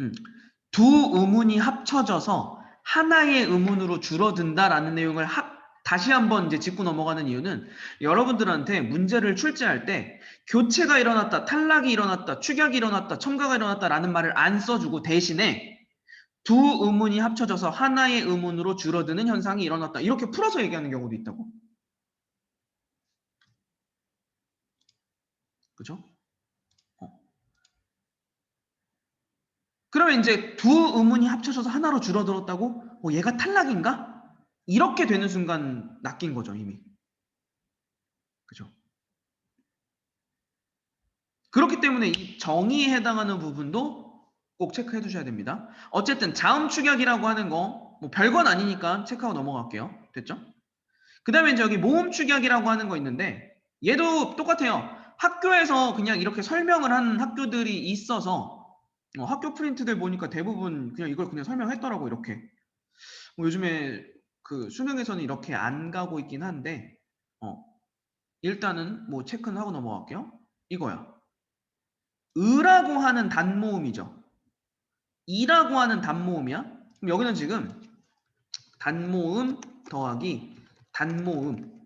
음, 두 의문이 합쳐져서 하나의 의문으로 줄어든다라는 내용을 하- 다시 한번 이제 짚고 넘어가는 이유는 여러분들한테 문제를 출제할 때 교체가 일어났다, 탈락이 일어났다, 축약이 일어났다, 첨가가 일어났다라는 말을 안 써주고 대신에 두 의문이 합쳐져서 하나의 의문으로 줄어드는 현상이 일어났다. 이렇게 풀어서 얘기하는 경우도 있다고. 그죠? 어. 그러면 이제 두 의문이 합쳐져서 하나로 줄어들었다고? 어, 얘가 탈락인가? 이렇게 되는 순간 낚인 거죠, 이미. 그죠? 그렇기 때문에 이 정의에 해당하는 부분도 꼭 체크해 두셔야 됩니다. 어쨌든 자음 축약이라고 하는 거 뭐 별건 아니니까 체크하고 넘어갈게요. 됐죠? 그 다음에 여기 모음 축약이라고 하는 거 있는데 얘도 똑같아요. 학교에서 그냥 이렇게 설명을 하는 학교들이 있어서 어, 학교 프린트들 보니까 대부분 그냥 이걸 그냥 설명했더라고 이렇게. 뭐 요즘에 그 수능에서는 이렇게 안 가고 있긴 한데 어, 일단은 뭐 체크는 하고 넘어갈게요. 이거야. 으라고 하는 단모음이죠. 이라고 하는 단모음이야. 그럼 여기는 지금 단모음 더하기 단모음.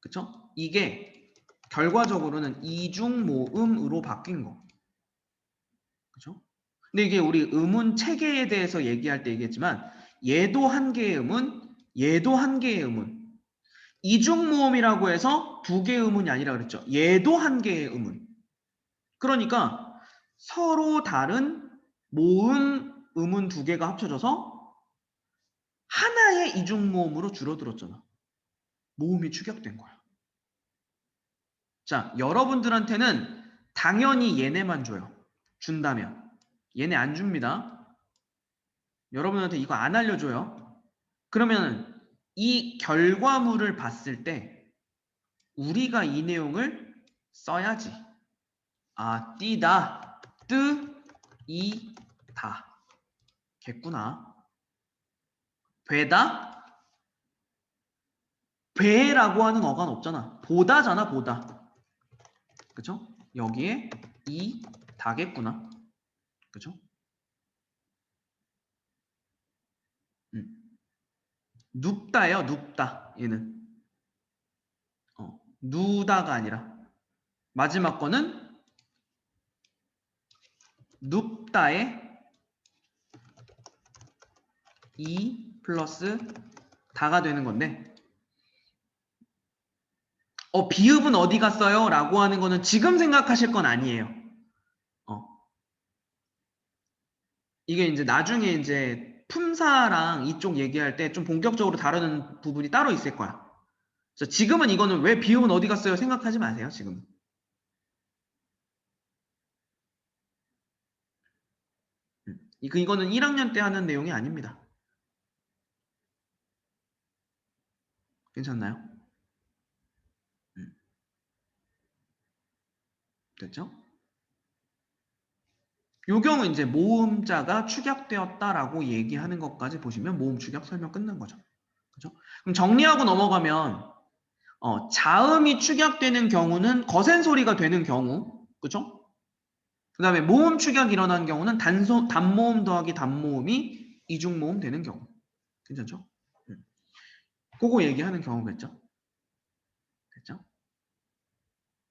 그쵸? 이게 결과적으로는 이중모음으로 바뀐 거. 근데 이게 우리 음운 체계에 대해서 얘기할 때 얘기했지만 얘도 한 개의 음운, 얘도 한 개의 음운. 이중 모음이라고 해서 두 개의 음운이 아니라 그랬죠. 얘도 한 개의 음운. 그러니까 서로 다른 모음, 음운 두 개가 합쳐져서 하나의 이중 모음으로 줄어들었잖아. 모음이 축약된 거야. 자, 여러분들한테는 당연히 얘네만 줘요. 준다면. 얘네 안 줍니다. 여러분한테 이거 안 알려줘요. 그러면 이 결과물을 봤을 때 우리가 이 내용을 써야지. 아, 띠다, 뜨, 이, 다. 겠구나. 되다? 배라고 하는 어간 없잖아. 보다잖아, 보다. 그쵸? 여기에 이, 다겠구나. 그죠? 음. 눕다예요, 눕다. 얘는. 어, 누다가 아니라. 마지막 거는 눕다에 이 플러스 다가 되는 건데 어 비읍은 어디 갔어요? 라고 하는 거는 지금 생각하실 건 아니에요. 어. 이게 이제 나중에 이제 품사랑 이쪽 얘기할 때 좀 본격적으로 다루는 부분이 따로 있을 거야. 그래서 지금은 이거는 왜 비읍은 어디 갔어요? 생각하지 마세요. 지금. 음, 이- 이거는 1학년 때 하는 내용이 아닙니다. 괜찮나요? 음. 됐죠? 요 경우 이제 모음자가 축약되었다라고 얘기하는 것까지 보시면 모음 축약 설명 끝난 거죠. 그죠? 그럼 정리하고 넘어가면 어, 자음이 축약되는 경우는 거센 소리가 되는 경우, 그죠? 그 다음에 모음 축약이 일어난 경우는 단소, 단모음 더하기 단모음이 이중모음 되는 경우. 괜찮죠? 음. 그거 얘기하는 경우겠죠? 됐죠?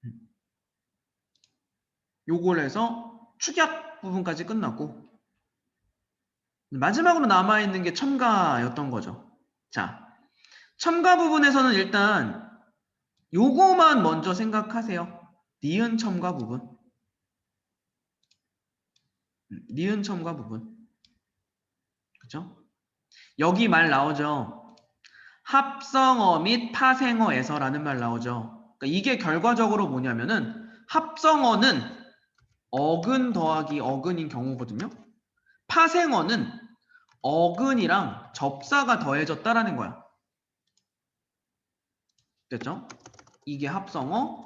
음. 요걸 해서 축약 부분까지 끝났고 마지막으로 남아있는 게 첨가였던 거죠. 자, 첨가 부분에서는 일단 요거만 먼저 생각하세요. 니은 첨가 부분. 음, 니은 첨가 부분. 그죠? 여기 말 나오죠. 합성어 및 파생어에서라는 말 나오죠. 그러니까 이게 결과적으로 뭐냐면은 합성어는 어근 더하기 어근인 경우거든요. 파생어는 어근이랑 접사가 더해졌다라는 거야. 됐죠? 이게 합성어,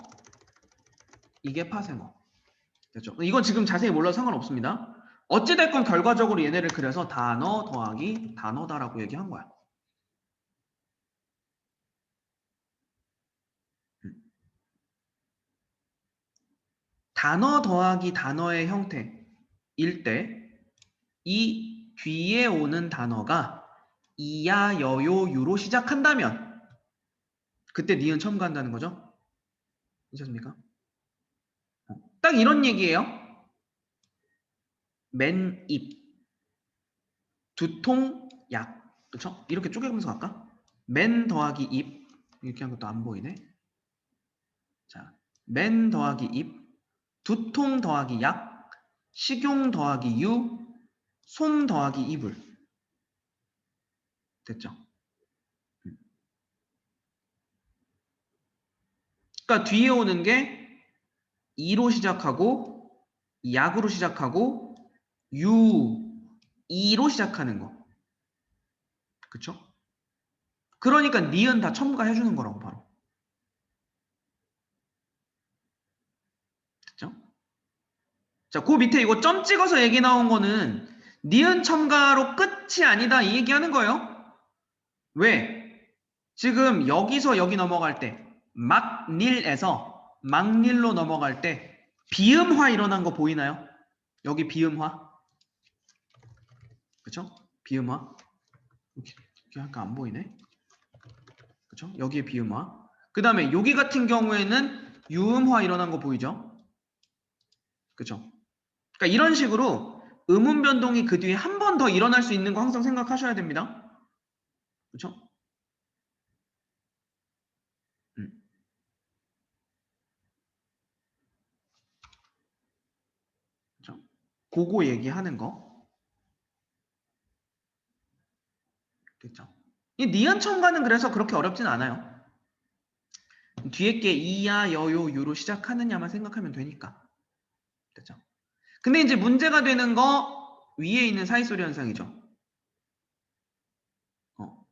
이게 파생어. 됐죠? 이건 지금 자세히 몰라도 상관없습니다. 어찌됐건 결과적으로 얘네를 그려서 단어 더하기 단어다라고 얘기한 거야. 단어 더하기 단어의 형태일 때 이 뒤에 오는 단어가 이야, 여요, 유로 시작한다면 그때 니은 첨가한다는 거죠? 괜찮습니까? 어, 딱 이런 얘기예요. 맨 입, 두통, 약. 그렇죠? 이렇게 쪼개면서 갈까? 맨 더하기 입 이렇게 한 것도 안 보이네. 자, 맨 더하기 입, 두통 더하기 약, 식용 더하기 유, 솜 더하기 이불. 됐죠? 음. 그러니까 뒤에 오는 게 이로 시작하고 약으로 시작하고 유, 이로 시작하는 거. 그쵸? 그러니까 니은 다 첨가해 주는 거라고 바로. 됐죠? 자, 그 밑에 이거 점 찍어서 얘기 나온 거는 니은 첨가로 끝이 아니다 이 얘기하는 거예요. 왜? 지금 여기서 여기 넘어갈 때 막닐에서 막닐로 넘어갈 때 비음화 일어난 거 보이나요? 여기 비음화. 그쵸? 비음화. 이렇게, 이렇게 할까 안 보이네. 그쵸? 여기에 비음화. 그 다음에 여기 같은 경우에는 유음화 일어난 거 보이죠? 그쵸? 그러니까 이런 식으로 음운 변동이 그 뒤에 한 번 더 일어날 수 있는 거 항상 생각하셔야 됩니다. 그쵸? 음. 그쵸? 그거 얘기하는 거. 됐죠? 이 니은 첨가는 그래서 그렇게 어렵진 않아요. 뒤에 게 이야, 여요, 유로 시작하느냐만 생각하면 되니까. 됐죠? 근데 이제 문제가 되는 거 위에 있는 사이소리 현상이죠. 어.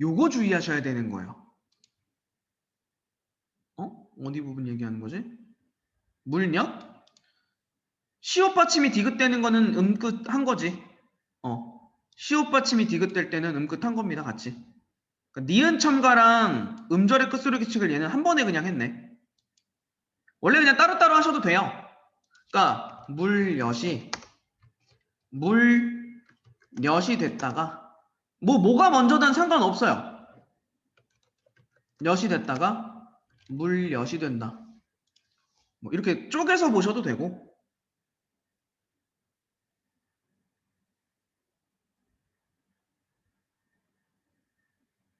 요거 주의하셔야 되는 거예요. 어? 어디 부분 얘기하는 거지? 물력? 시옷 받침이 디귿되는 거는 음끝한 거지. 어. 시옷 받침이 디귿될 때는 음끝한 겁니다. 같이. 그러니까 니은 첨가랑 음절의 끝소리 규칙을 얘는 한 번에 그냥 했네. 원래 그냥 따로따로 하셔도 돼요. 그러니까 물엿이 물엿이 됐다가 뭐 뭐가 먼저든 상관없어요. 엿이 됐다가 물엿이 된다. 뭐 이렇게 쪼개서 보셔도 되고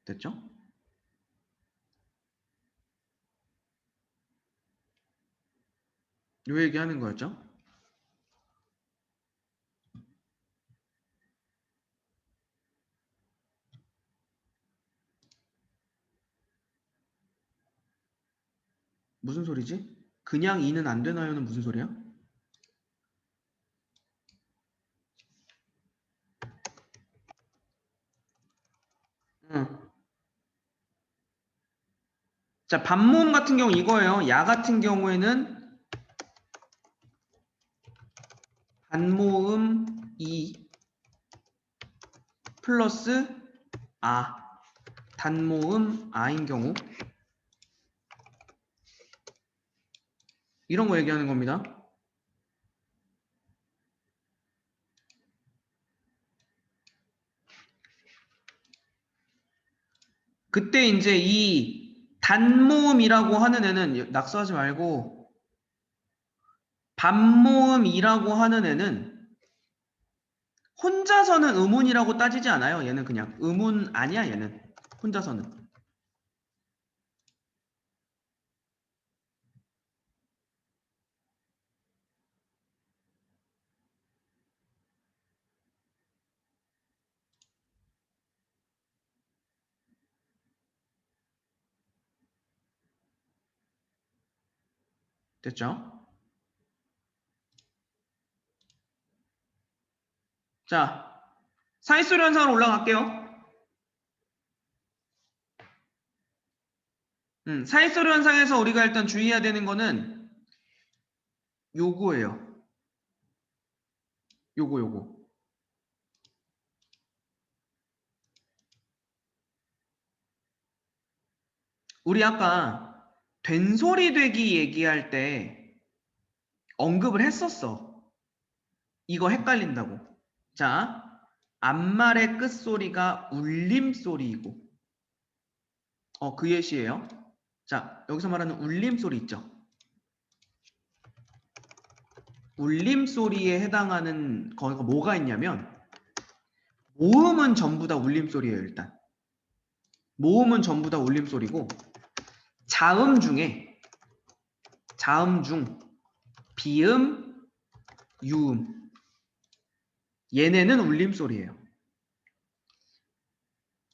됐죠? 요 얘기하는 거였죠? 무슨 소리지? 그냥 이는 안 되나요는 무슨 소리야? 응. 자, 반모음 같은 경우 이거예요. 야 같은 경우에는 반모음 이 플러스 아 단모음 아인 경우 이런 거 얘기하는 겁니다. 그때 이제 이 단모음이라고 하는 애는 낙서하지 말고 반모음이라고 하는 애는 혼자서는 음운이라고 따지지 않아요. 얘는 그냥 음운 아니야 얘는 혼자서는. 됐죠? 자, 사이소리 현상으로 올라갈게요. 음, 사이소리 현상에서 우리가 일단 주의해야 되는 거는 요거예요. 요거 요거. 우리 아까 된소리 되기 얘기할 때 언급을 했었어. 이거 헷갈린다고. 자, 앞말의 끝소리가 울림소리이고 어, 그 예시예요. 자, 여기서 말하는 울림소리 있죠? 울림소리에 해당하는 거가 뭐가 있냐면 모음은 전부 다 울림소리예요, 일단. 모음은 전부 다 울림소리고 자음 중에 자음 중 비음, 유음 얘네는 울림소리예요.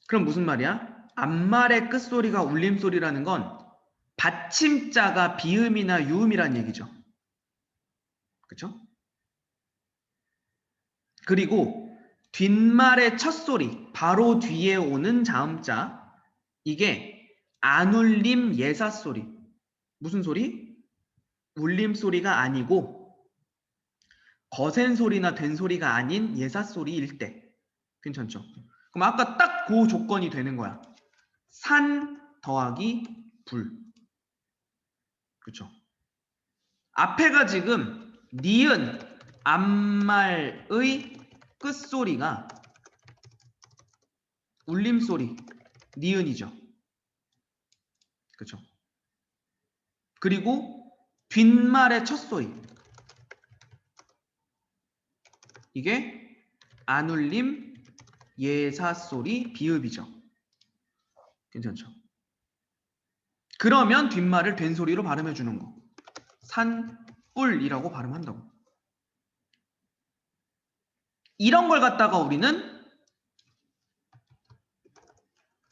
그럼 무슨 말이야? 앞말의 끝소리가 울림소리라는 건 받침자가 비음이나 유음이란 얘기죠. 그쵸? 그리고 뒷말의 첫 소리, 바로 뒤에 오는 자음자, 이게 안 울림 예사 소리. 무슨 소리? 울림 소리가 아니고 거센 소리나 된 소리가 아닌 예사 소리일 때 괜찮죠? 그럼 아까 딱 그 조건이 되는 거야. 산 더하기 불. 그렇죠? 앞에가 지금 니은 앞말의 끝소리가 울림소리 니은이죠. 그렇죠? 그리고 뒷말의 첫 소리 이게 안울림 예사소리 비읍이죠. 괜찮죠? 그러면 뒷말을 된 소리로 발음해 주는 거. 산뿔이라고 발음한다고. 이런 걸 갖다가 우리는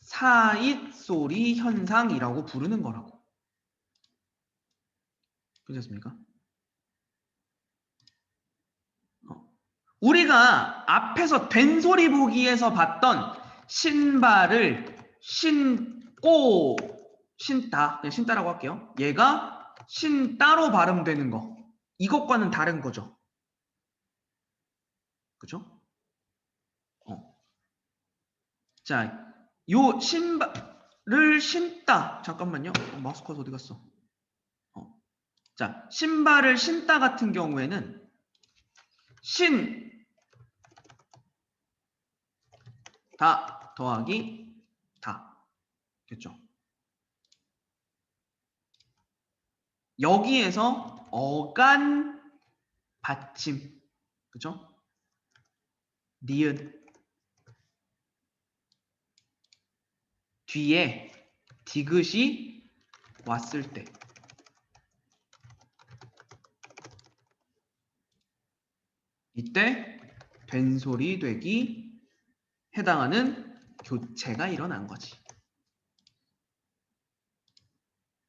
사잇 소리 현상이라고 부르는 거라고. 괜찮습니까? 우리가 앞에서 된 소리 보기에서 봤던 신발을 신고 신다 그냥 신다라고 할게요. 얘가 신따로 발음되는 거 이것과는 다른 거죠. 그죠? 어. 자, 요 신발을 신다 잠깐만요. 어, 커서 어디 갔어? 어. 자, 신발을 신다 같은 경우에는 신, 다 더하기 다. 됐죠? 여기에서 어간 받침. 그죠? 니은. 뒤에 디귿이 왔을 때. 이때 된소리 되기 해당하는 교체가 일어난 거지.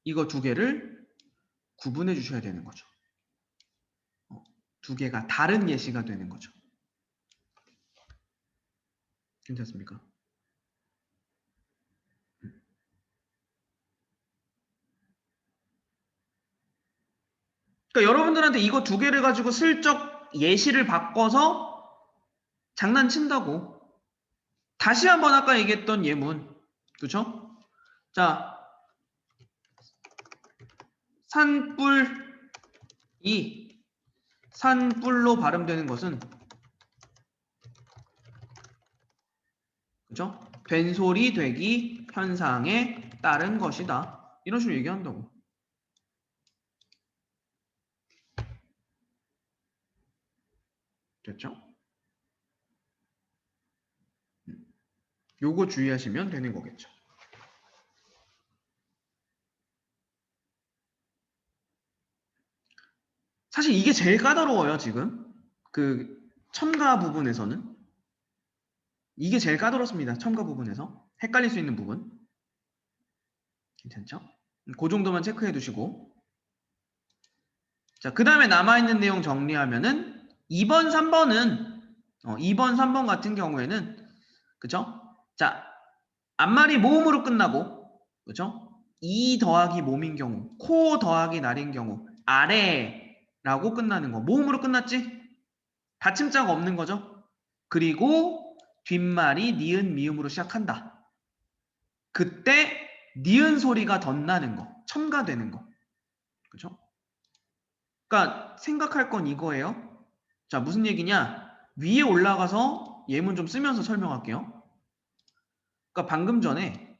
이거 두 개를 구분해 주셔야 되는 거죠. 어, 두 개가 다른 예시가 되는 거죠. 괜찮습니까? 음. 그러니까 여러분들한테 이거 두 개를 가지고 슬쩍 예시를 바꿔서 장난친다고. 다시 한번 아까 얘기했던 예문. 그쵸? 자, 산뿔이 산뿔로 발음되는 것은 그죠? 된소리 되기 현상에 따른 것이다. 이런 식으로 얘기한다고. 됐죠? 요거 주의하시면 되는 거겠죠. 사실 이게 제일 까다로워요, 지금. 그 첨가 부분에서는. 이게 제일 까다롭습니다. 첨가 부분에서. 헷갈릴 수 있는 부분. 괜찮죠? 그 정도만 체크해 두시고. 자, 그 다음에 남아있는 내용 정리하면은 2번, 3번은 어, 2번, 3번 같은 경우에는 그죠? 자, 앞말이 모음으로 끝나고 그죠? 이 더하기 몸인 경우, 코 더하기 날인 경우, 아래라고 끝나는 거. 모음으로 끝났지? 받침자가 없는 거죠? 그리고 뒷말이 니은 미음으로 시작한다. 그때 니은 소리가 덧나는 거, 첨가되는 거. 그죠? 그러니까 생각할 건 이거예요. 자, 무슨 얘기냐? 위에 올라가서 예문 좀 쓰면서 설명할게요. 그러니까 방금 전에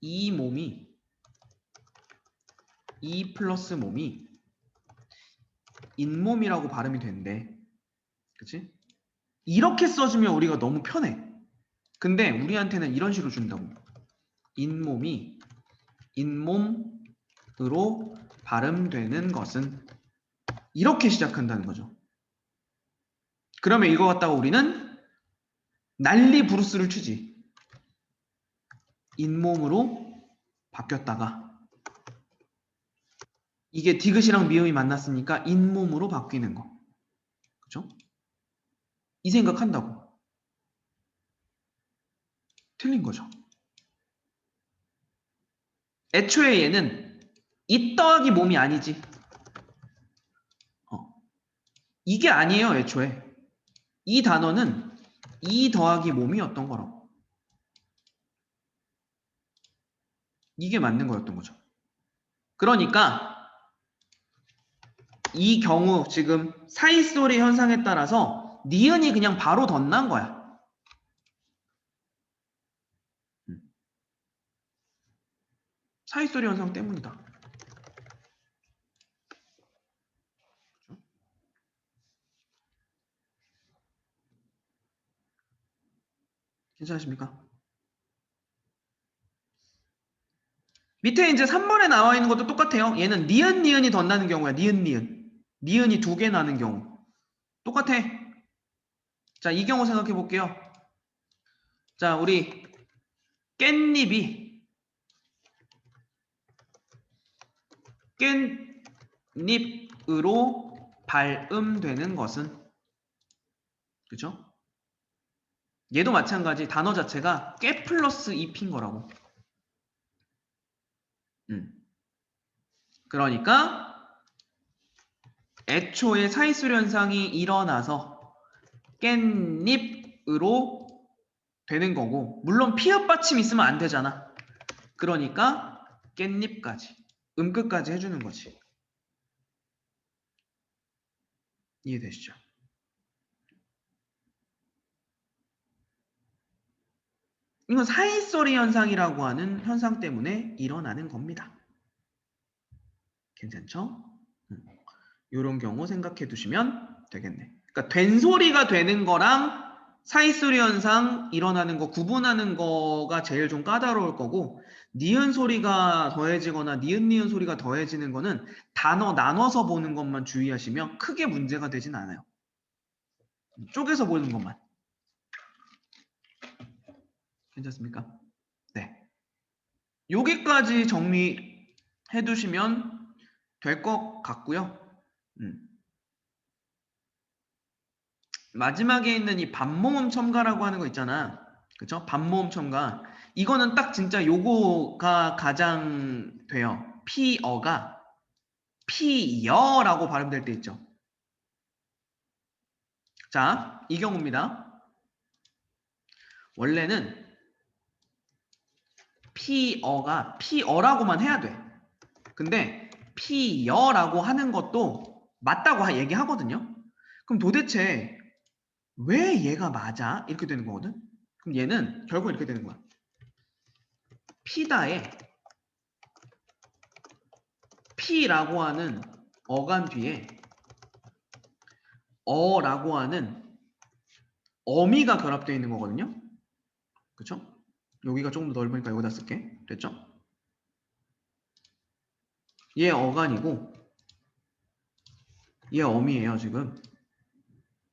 이 몸이 이 플러스 몸이 잇몸이라고 발음이 된대. 그치? 이렇게 써주면 우리가 너무 편해. 근데 우리한테는 이런 식으로 준다고. 잇몸이 잇몸으로 발음되는 것은 이렇게 시작한다는 거죠. 그러면 이거 갖다가 우리는 난리 부르스를 추지. 잇몸으로 바뀌었다가 이게 디귿이랑 미음이 만났으니까 잇몸으로 바뀌는 거. 그죠? 이 생각한다고. 틀린 거죠. 애초에 얘는 이 더하기 몸이 아니지. 어. 이게 아니에요, 애초에. 이 단어는 이 더하기 몸이었던 거라고. 이게 맞는 거였던 거죠. 그러니까 이 경우 지금 사이소리 현상에 따라서 니은이 그냥 바로 덧난 거야. 음. 사이소리 현상 때문이다. 그렇죠? 괜찮으십니까? 밑에 이제 3번에 나와 있는 것도 똑같아요. 얘는 니은 니은이 덧나는 경우야. 니은 니은. 니은이 두 개 나는 경우. 똑같아. 자, 이 경우 생각해 볼게요. 자, 우리 깻잎이 깻잎으로 발음되는 것은 그죠? 얘도 마찬가지 단어 자체가 깨 플러스 잎인 거라고. 음. 그러니까 애초에 사이수리 현상이 일어나서 깻잎으로 되는 거고 물론 피읍 받침 있으면 안 되잖아. 그러니까 깻잎까지 음끝까지 해주는 거지. 이해되시죠? 이건 사이소리 현상이라고 하는 현상 때문에 일어나는 겁니다. 괜찮죠? 이런 음. 경우 생각해 두시면 되겠네. 그러니까 된 소리가 되는 거랑 사이소리 현상 일어나는 거 구분하는 거가 제일 좀 까다로울 거고 니은 소리가 더해지거나 니은 니은 소리가 더해지는 거는 단어 나눠서 보는 것만 주의하시면 크게 문제가 되진 않아요. 쪼개서 보는 것만. 괜찮습니까? 네. 여기까지 정리해 두시면 될 것 같고요. 음. 마지막에 있는 이 반모음 첨가라고 하는 거 있잖아. 그쵸? 반모음 첨가. 이거는 딱 진짜 요거가 가장 돼요. 피어가 피여라고 발음될 때 있죠. 자, 이 경우입니다. 원래는 피어가 피어라고만 해야 돼. 근데 피여라고 하는 것도 맞다고 얘기하거든요. 그럼 도대체 왜 얘가 맞아? 이렇게 되는 거거든. 그럼 얘는 결국 이렇게 되는 거야. 피다에 피라고 하는 어간 뒤에 어라고 하는 어미가 결합되어 있는 거거든요. 그쵸? 여기가 조금 더 넓으니까 여기다 쓸게. 됐죠? 얘 어간이고 얘 어미예요 지금.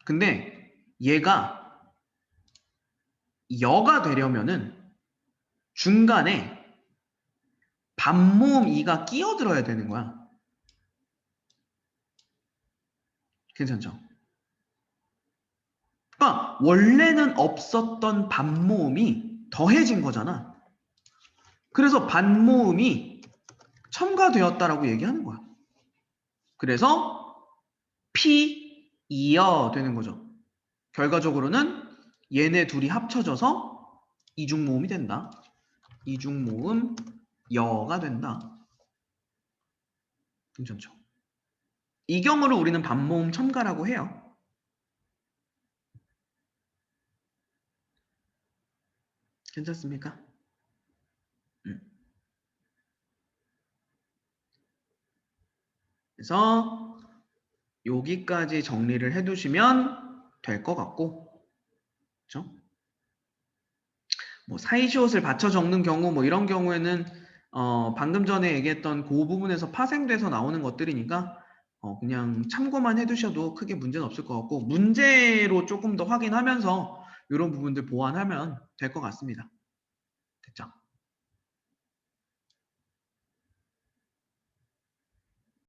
근데 얘가 여가 되려면은 중간에 반모음 이가 끼어들어야 되는 거야. 괜찮죠? 그러니까 원래는 없었던 반모음이 더해진 거잖아. 그래서 반모음이 첨가되었다라고 얘기하는 거야. 그래서 피, 이어 되는 거죠. 결과적으로는 얘네 둘이 합쳐져서 이중모음이 된다. 이중모음 여가 된다. 괜찮죠? 이 경우를 우리는 반모음 첨가라고 해요. 괜찮습니까? 음. 그래서 여기까지 정리를 해두시면 될 것 같고, 그렇죠? 뭐 사이시옷을 받쳐 적는 경우 뭐 이런 경우에는 어, 방금 전에 얘기했던 그 부분에서 파생돼서 나오는 것들이니까 어, 그냥 참고만 해두셔도 크게 문제는 없을 것 같고 문제로 조금 더 확인하면서 이런 부분들 보완하면 될 것 같습니다.